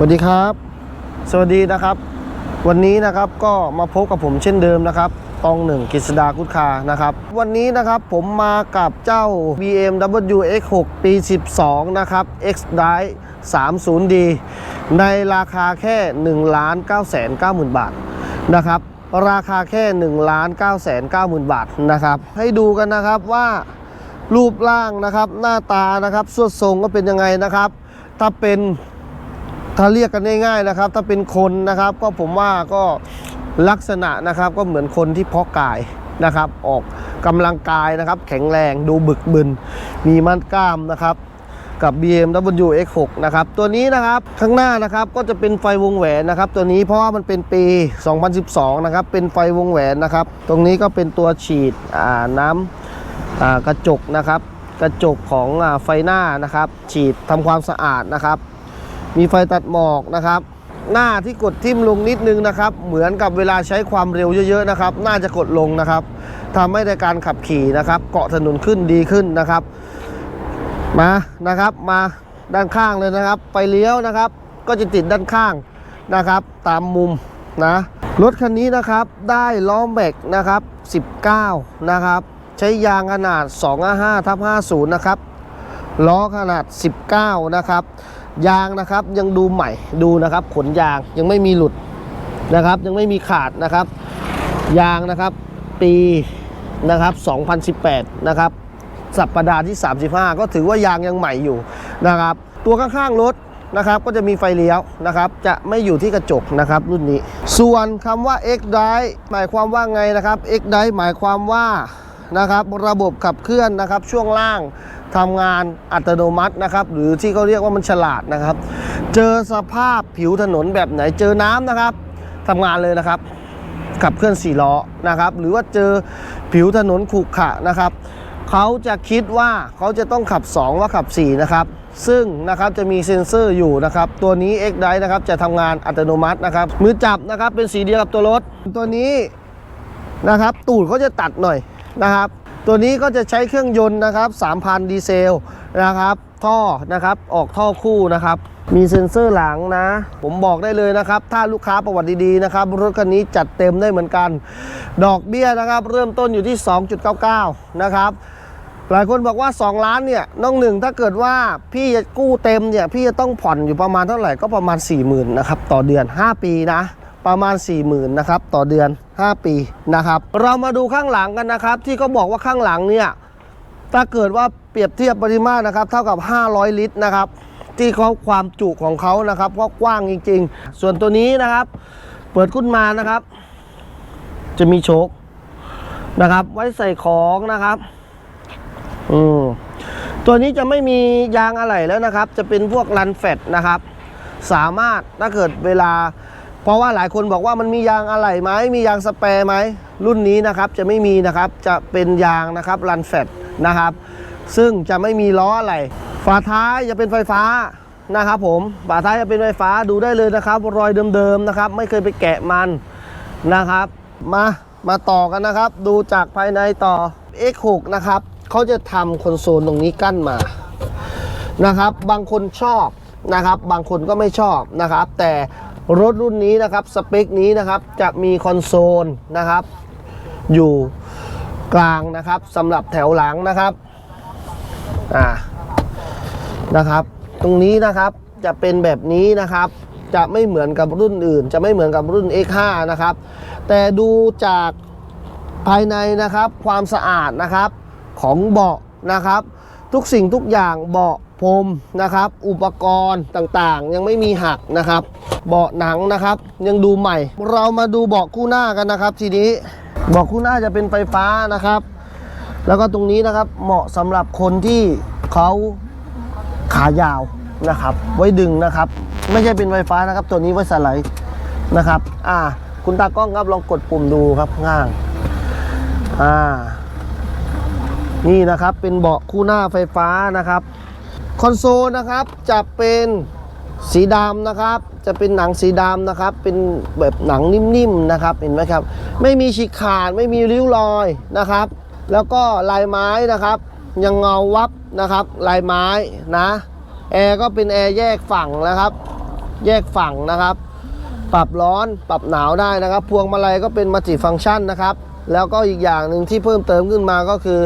ถ่ายได้ครับสวัสดีครับ สวัสดีนะครับ วันนี้นะครับก็มาพบกับผมเช่นเดิมนะครับตองหนึ่งกฤษดาคุดคานะครับ วันนี้นะครับผมมากับเจ้า BMW X6 ปี 12 นะครับ X Drive 30D ในราคาแค่1ล้าน9แสน9หมื่นบาทนะครับราคาแค่1ล้าน9แสน9หมื่นบาทนะครับให้ดูกันนะครับว่ารูปร่างนะครับหน้าตานะครับสวดทรงก็เป็นยังไงนะครับ ถ้าเป็น ถ้าเรียกกันง่ายๆนะครับ ถ้าเป็นคนนะครับ ก็ผมว่าก็ลักษณะนะครับก็เหมือนคนที่เพาะกายนะครับ ออกกำลังกายนะครับ แข็งแรงดูบึกบึน มีมัดกล้ามนะครับ กับ BMW X6 นะครับ ตัวนี้นะครับข้างหน้านะครับก็จะเป็นไฟวงแหวนนะครับ ตัวนี้เพราะว่ามันเป็นปี 2012 นะครับ เป็นไฟวงแหวนนะครับ ตรงนี้ก็เป็นตัวฉีดน้ำกระจกนะครับ กระจกของอไฟหน้านะครับ ฉีดทำความสะอาดนะครับ มีไฟตัดหมอกนะครับ หน้าที่กดทิ่มลงนิดนึงนะครับ เหมือนกับเวลาใช้ความเร็วเยอะๆนะครับ น่าจะกดลงนะครับทำให้ในการขับขี่นะครับ เกาะถนนขึ้นดีขึ้นนะครับ มานะครับมาด้านข้างเลยนะครับ ไปเลี้ยวนะครับ ก็จะติดด้านข้างนะครับ ตามมุมนะรถคันนี้นะครับได้ล้อแม็กนะครับ 19 นะครับ ใช้ยางขนาด 255ทับ50 นะครับ ล้อขนาด 19 นะครับ ยางนะครับยังดูใหม่ดูนะครับ ขนยางยังไม่มีหลุดนะครับ ยังไม่มีขาดนะครับ ยางนะครับปีนะครับ 2018 นะครับ สัปดาห์ที่ 35 ก็ถือว่ายางยังใหม่อยู่นะครับ ตัวข้างๆรถนะครับก็จะมีไฟเลี้ยวนะครับ จะไม่อยู่ที่กระจกนะครับ รุ่นนี้ ส่วนคำว่า X Drive หมายความว่าไงนะครับ X Drive หมายความว่านะครับ ระบบขับเคลื่อนนะครับ ช่วงล่าง ทำงานอัตโนมัตินะครับ หรือที่เขาเรียกว่ามันฉลาดนะครับ เจอสภาพผิวถนนแบบไหนเจอน้ำนะครับทำงานเลยนะครับขับเคลื่อนสี่ล้อนะครับ หรือว่าเจอผิวถนนขรุขระนะครับเขาจะคิดว่าเขาจะต้องขับ 2 ว่าขับ 4 นะครับ ซึ่งนะครับจะมีเซ็นเซอร์อยู่นะครับ ตัวนี้ X Drive นะครับจะทำงานอัตโนมัตินะครับ มือจับนะครับเป็นสีเดียวกับตัวรถ ตัวนี้นะครับตูดเขาจะตัดหน่อยนะครับ ตัวนี้ก็จะใช้เครื่องยนต์นะครับ3,000 ดีเซลนะครับ ท่อนะครับออกท่อคู่นะครับ มีเซ็นเซอร์หลังนะ ผมบอกได้เลยนะครับ ถ้าลูกค้าประวัติดีๆนะครับ รถคันนี้จัดเต็มได้เหมือนกัน ดอกเบี้ยนะครับ เริ่มต้นอยู่ที่ 2.99 นะครับหลายคนบอกว่า 2 ล้านเนี่ยน้องหนึ่งถ้าเกิดว่าพี่จะกู้เต็มเนี่ยพี่จะต้องผ่อนอยู่ประมาณเท่าไหร่ก็ประมาณ 40,000นะครับต่อเดือน 5 ปีนะ ประมาณ 40,000นะครับต่อเดือน 5 ปีนะครับเรามาดูข้างหลังกันนะครับ ที่เขาบอกว่าข้างหลังเนี่ยถ้าเกิดว่าเปรียบเทียบปริมาตรนะครับเท่ากับ 500 ลิตรนะครับ ที่เขาความจุของเขานะครับก็กว้างจริง ๆ ส่วนตัวนี้นะครับ เปิดขึ้นมานะครับ จะมีโชคนะครับ ไว้ใส่ของนะครับอืมตัวนี้จะไม่มียางอะไหล่แล้วนะครับ จะเป็นพวกรันแฟตนะครับ สามารถถ้าเกิดเวลา เพราะว่าหลายคนบอกว่ามันมียางอะไหล่ไหมมียางสแปร์ไหมรุ่นนี้นะครับจะไม่มีนะครับจะเป็นยางนะครับรันแฟตนะครับ ซึ่งจะไม่มีล้ออะไรฝาท้ายจะเป็นไฟฟ้านะครับผมฝาท้ายจะเป็นไฟฟ้าดูได้เลยนะครับ รอยเดิมๆนะครับ ไม่เคยไปแกะมันนะครับ มามาต่อกันนะครับ ดูจากภายในต่อ X6 นะครับเขาจะทำคอนโซลตรงนี้กั้นมานะครับ บางคนชอบนะครับ บางคนก็ไม่ชอบนะครับ แต่ รถรุ่นนี้นะครับสเปคนี้นะครับจะมีคอนโซลนะครับ อยู่กลางนะครับสำหรับแถวหลังนะครับอ่านะครับ ตรงนี้นะครับจะเป็นแบบนี้นะครับ จะไม่เหมือนกับรุ่นอื่น จะไม่เหมือนกับรุ่น X5 นะครับ แต่ดูจากภายในนะครับความสะอาดนะครับของเบาะนะครับ ทุกสิ่งทุกอย่างเบาะพรมนะครับ อุปกรณ์ต่างๆ ยังไม่มีหักนะครับ เบาะหนังนะครับ ยังดูใหม่ เรามาดูเบาะคู่หน้ากันนะครับ ทีนี้เบาะคู่หน้าจะเป็นไฟฟ้านะครับ แล้วก็ตรงนี้นะครับเหมาะสำหรับคนที่เขาขายาวนะครับ ไว้ดึงนะครับ ไม่ใช่เป็นไฟฟ้านะครับ ตัวนี้ไว้สไลด์นะครับ อ่า คุณตากล้องครับลองกดปุ่มดูครับง่างอ่า นี่นะครับเป็นเบาะคู่หน้าไฟฟ้านะครับ คอนโซลนะครับจะเป็นสีดำนะครับ จะเป็นหนังสีดำนะครับ เป็นแบบหนังนิ่มๆนะครับเห็นไหมครับ ไม่มีฉีกขาดไม่มีริ้วรอยนะครับ แล้วก็ลายไม้นะครับ ยังเงาวับนะครับ ลายไม้นะแอร์ก็เป็นแอร์แยกฝั่งนะครับ แยกฝั่งนะครับ ปรับร้อนปรับหนาวได้นะครับ พวงมาลัยก็เป็นมัลติฟังก์ชันนะครับ แล้วก็อีกอย่างหนึ่งที่เพิ่มเติมขึ้นมาก็คือ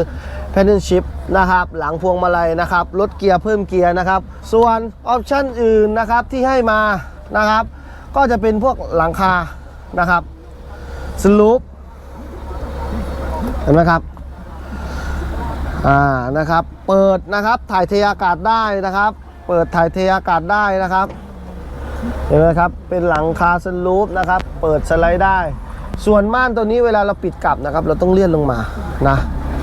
Paddle Shift นะครับหลังพวงมาลัยนะครับลดเกียร์เพิ่มเกียร์นะครับ ส่วนออปชั่นอื่นนะครับที่ให้มานะครับ ก็จะเป็นพวกหลังคานะครับสลูปเห็นไหมครับอ่านะครับเปิดนะครับถ่ายเทอากาศได้นะครับ เปิดถ่ายเทอากาศได้นะครับเห็นไหมครับเป็นหลังคาสลูปนะครับ เปิดสไลด์ได้ ส่วนม่านตัวนี้เวลาเราปิดกลับนะครับ เราต้องเลื่อนลงมานะ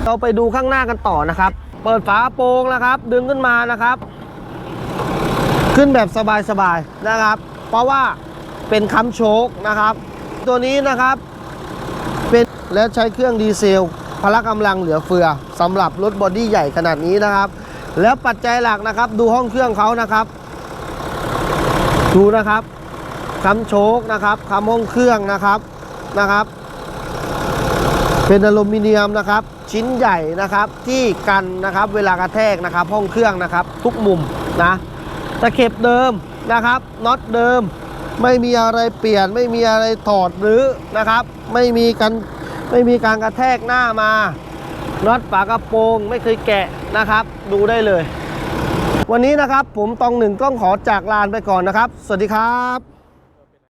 เราไปดูข้างหน้ากันต่อนะครับ เปิดฝาโปรงนะครับ ดึงขึ้นมานะครับ ขึ้นแบบสบายๆนะครับ เพราะว่าเป็นค้ำโชคนะครับ ตัวนี้นะครับเป็นและใช้เครื่องดีเซลพละกำลังเหลือเฟือสำหรับรถบอดี้ใหญ่ขนาดนี้นะครับ แล้วปัจจัยหลักนะครับ ดูห้องเครื่องเขานะครับ ดูนะครับคำโชคนะครับคำห้องเครื่องนะครับนะครับ เป็นอลูมิเนียมนะครับชิ้นใหญ่นะครับที่กันนะครับเวลากระแทกนะครับห้องเครื่องนะครับทุกมุมนะตะเข็บเดิมนะครับน็อตเดิม ไม่มีอะไรเปลี่ยน ไม่มีอะไรถอดหรือนะครับ ไม่มีการไม่มีการกระแทกหน้ามาน็อตฝากระโปรงไม่เคยแกะนะครับ ดูได้เลย วันนี้นะครับผมตองหนึ่งต้องขอจากลานไปก่อนนะครับ สวัสดีครับ